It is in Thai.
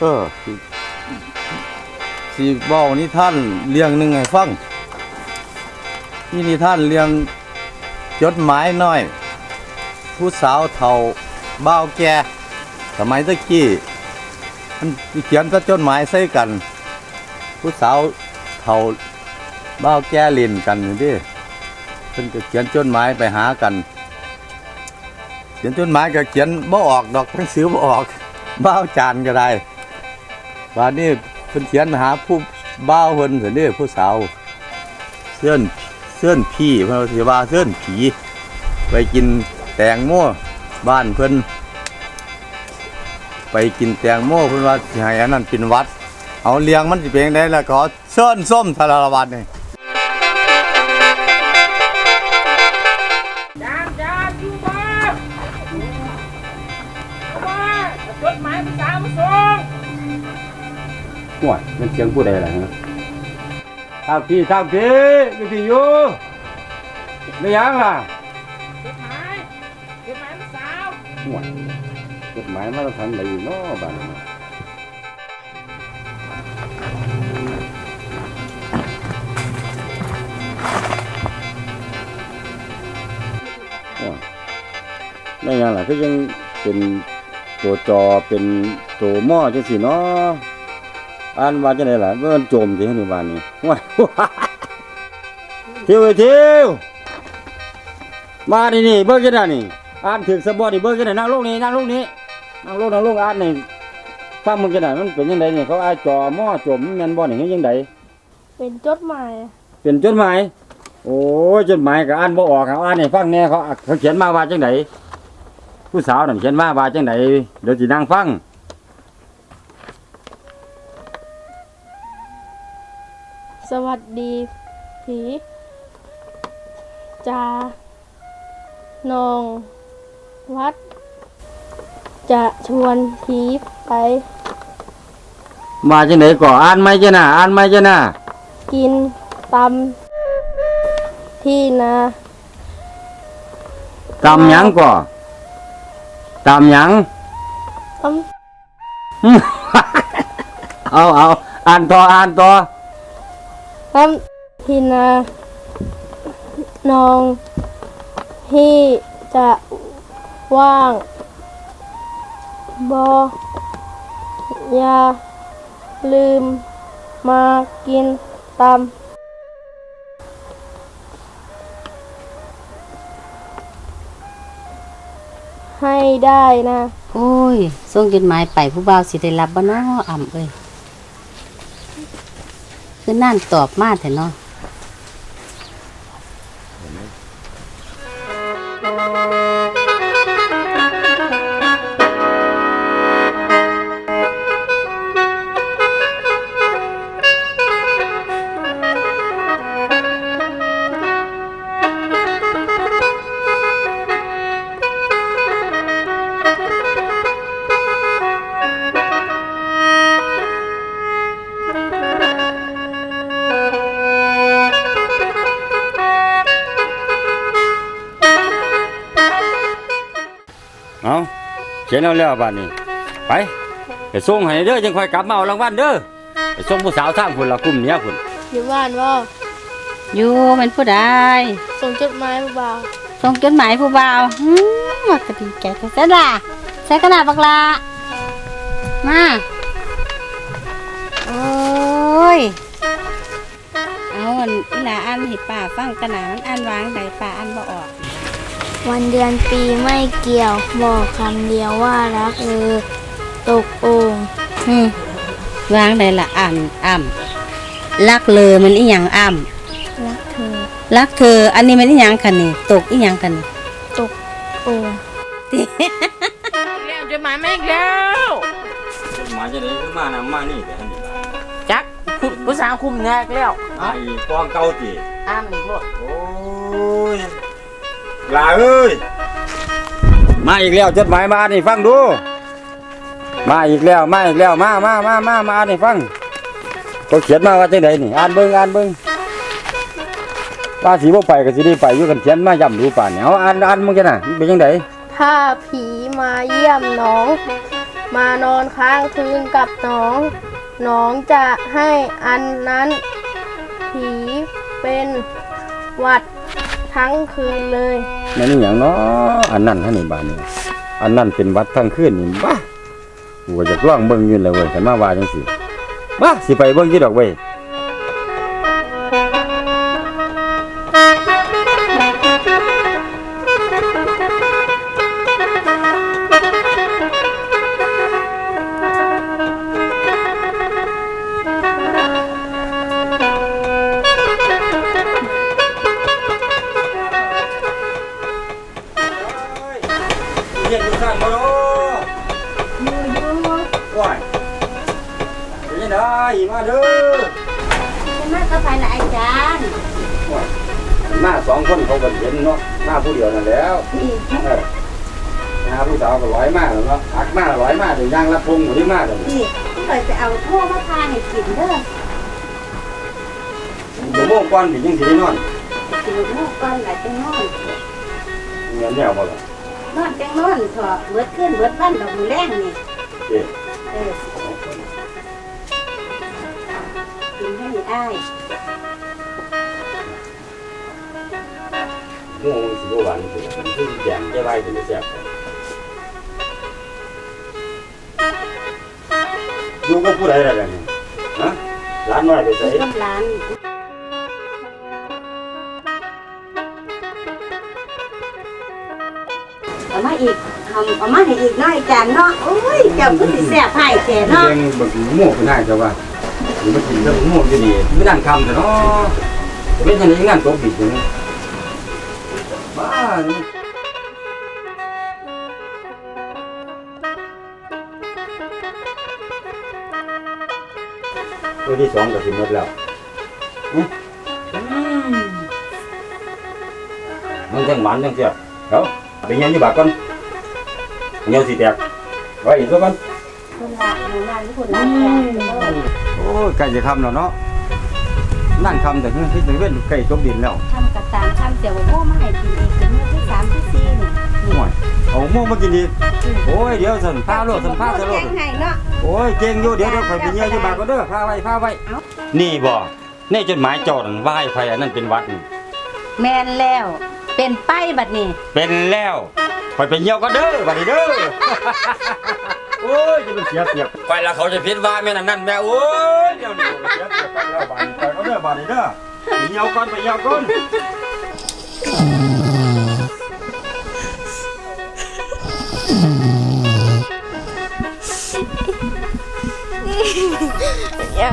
เออสิสิเว้านิท่านเรื่องหนึ่งให้ฟังนี่นิท่านเรื่องจดหมายน้อย ผู้สาวเฒ่าบ้าแก่สมัยตะกี้มันเขียนก็จดหมายใส่กัน ผู้สาวเฒ่าบ้าแก่เล่นกันนี่ดิเพิ่นก็เขียนจดหมายไปหากัน เขียนจดหมายก็เขียนบ่ออกดอกหนังสือบ่ออกบ้าจานก็ได้ วันนี้เพิ่นเขียนหาผู้บ้าวเพิ่นเพิ่นเด้ผู้สาวเสื้อนเสื้อนพี่เพิ่นว่าสิว่าเสื้อนผี ไปกินแตงโมบ้านเพิ่นไปกินแตงโมเพิ่นว่าสิให้อันนั้นเป็นวัด เอาเลี้ยงมันสิเป็นจั่งใดแล้วก็เสื้อนส้มทารละวัดนี่ ห่วยมันเสียงผู้ใดล่ะฮะทางพี่ทางพี่อยู่พี่อยู่ไม่ยังล่ะจดหมายจดหมายภาษาห่วยจดหมายมาทางไหนเนาะบ้านนี้ห่วยไม่ยังล่ะก็ยังเป็นตัวจอเป็นตัวหม้อจังสิเนาะ อ่านว่าจังไดล่ะมันโจมสิให้ในบ้านนี้ห่วยเที่ยวเอ้ยเที่ยวมานี่นี่เบิ่งจังไดนี่อ่านถึกสะบอนี่เบิ่งจังไดนั่งลงนี่นั่งลงนี่นั่งลงนั่งลงอ่านนี่ฟังมึงจังไดมันเป็นจังไดนี่เขาอ่านจอหม้อจมแม่นบ่นี่เฮ็ดจังไดเป็นจดหมายเป็นจดหมายโอ้ยจดหมายก็อ่านบ่ออกครับอ่านให้ฟังแหน่เขาเขาเขียนมาว่าจังไดผู้สาวนั่นเขียนมาว่าจังไดเดี๋ยวสินั่งฟัง สวัสดีผีจานองวัด จะชวนผีไป มาจังไดก่ออ่านไหมจ้ะน่ะอ่านไหมจ้ะน่ะกินตำที่นาตำหยังก่อตำหยังตเอาเอาอ่านต่ออ่านต่อำตำที่นาน้องที่จะว่างบออย่าลืมมากินตำให้ได้นะ โอ้ยส่งจดหมายไปผู้บ่าวสิได้รับบ่เนาะอ่ำเอ้ย คือนั่นตอบมาแต่เนาะ เขียนเอาแล้วบัดนี้ ไปไปส่งให้เด้อจังค่อยกลับมาเอารางวัลเด้อไปส่งผู้สาวทางพุ่นละกลุ่มเนี้ยพุ่นอยู่บ้านว่าอยู่เป็นผู้ใดส่งจดหมายมาบ่าวส่งจดหมายผู้บ่าวหืมว่ากระดีใจแท้ๆล่ะใส่กระดาษบักลามาโอ้ยเอาอันอีหลาอ่านให้ป้าฟังกันนะมันอ่านวางใดป้าอ่านบ่ออก วันเดือนปีไม่เกี่ยว บอกคำเดียวว่ารักเออตกโอ่งอืมวางได้ละอ่ำอ่ำลักเลอมันอีหยังอ่รักเธอำลักเธอ อันนี้มันอีหยังคันนี่ตกอีหยังคันนี่ตกโอ่งแล้วจดหมายไม่อีกแล้วมาจะได้ขึ้นมานะมานี่แต่อันนี้จักคุณภาษาคุมแงกแล้วไอ้กองเก่าติอ่านอีกลูกโอ้ย ลาเอ้ย มาอีกแล้วจดหมายมานี่ฟังดู มาอีกแล้วมาอีกแล้วมามามามามาอ่านให้ฟังก็เขียนมาว่าจังไดนี่อ่านเบิ่งอ่านเบิ่งว่าสิบ่ไปก็สิได้ไปอยู่กันเขียนมาย้ำดูป่านนี่เอาอ่านอ่านมึงจังน่ะมันเป็นจังไดถ้าผีมาเยี่ยมน้อง มานอนค้างคืนกับน้องน้องจะให้อันนั้น ผีเป็นหวัด ทั้งคืนเลยนั่นอย่างเนาะอันนั้นท่านนี่บานนี่อันนั้นเป็นวัดทั้งคืนนี่บ้าหัวจะกลองเบิ่งอยืนเลยเว้ยคันมาว่าจังสิบ้าสิไปเบิ่งยี่ดอกเว้ย มาเด้อจะมากับใครล่ะอาจารย์หน้าสองคนเขาก็เห็นเนาะหน้าผู้เดียวนั่นแหล้วนี่เออหน้าผู้สาวก็ร้อยมากแล้วเนาะอักมากร้อยมากเดี๋ยวย่างรับพงอยู่ที่มากเลยนี่ข่อยจะเอาโทษมาทาให้กินเด้อเดี๋ยวโมงก่อนถึงยังสิได้นอนกินลูกก่อนหลายจังนอนเงินแนวบ่ล่ะนอนจังนอนเถอะเบิดขึ้นเบิดวันดอกมือแรงนี่เอ๊ะเอ อกินให้อ้ายโม่มึงสิบ่หวานสิมันคือแยมจะไว้ถึงจะแซ่บอยู่กับผู้ใดล่ะเนี่ยฮะร้านน้อยไปใส่กำลังเอามาอีกทำเอามาให้อีกหน้อยจานเนาะโอ้ยเจ้าคือสิแซ่บให้แกเนาะ เลี้ยงบักโม่ก็น่าจะว่า มากินกับโม่อยู่นี่ไม่นั่งคำแต่เนาะเป็นทันนี้งานตกบิดอยู่นี่บ้านี่ตัวที่สองก็สิหมดแล้วอื้อมันจังหมันจังเสียเดี๋ยวไปเงี้ยอยู่บากก่อนเงี้ยสิแตกไว้อีกตัวก่อนคนละหนูนั่นคนละแก่โอ้ ยใกล้จะคำแล้วเนาะนั่งคำแต่เพิ่งที่เว้นใกล้จบดินแล้วทำกระตามทำเจียวโม่มาให้กินเองเป็นมื้อที่สามที่สี่นี่ห่วยเอาโม่มากินดีโอ้ยเดี๋ยวสันผ้าโลดสันผ้าสะโลดแกงให้เนาะโอ้ยเก่งอยู่เดี๋ยวเดี๋ยวข่อยไปเงี้ยอยู่บากก็เด้อผ้าไว้ผ้าไว้นี่บ่ในจดหมายจดว่าให้ไฟอันนั้นเป็นวัดนี่แมนแล้ว เป็นไปบัดนี้ เป็นแล้วข่อยไปเงี้ยวก็เด้อบัดนี้เด้อ โอ้ยจะเป็นเสียเปรียบไปแล้วเขาจะพิดว่าแม่นั่นนั่นแม่โอ้ยเดี๋ยวนี้เสียเปรียบไปแล้วบานไปก็เด้อบัดนี้เด้อไปเงี้ยวก่อนไปเงี้ยวก่อนอยา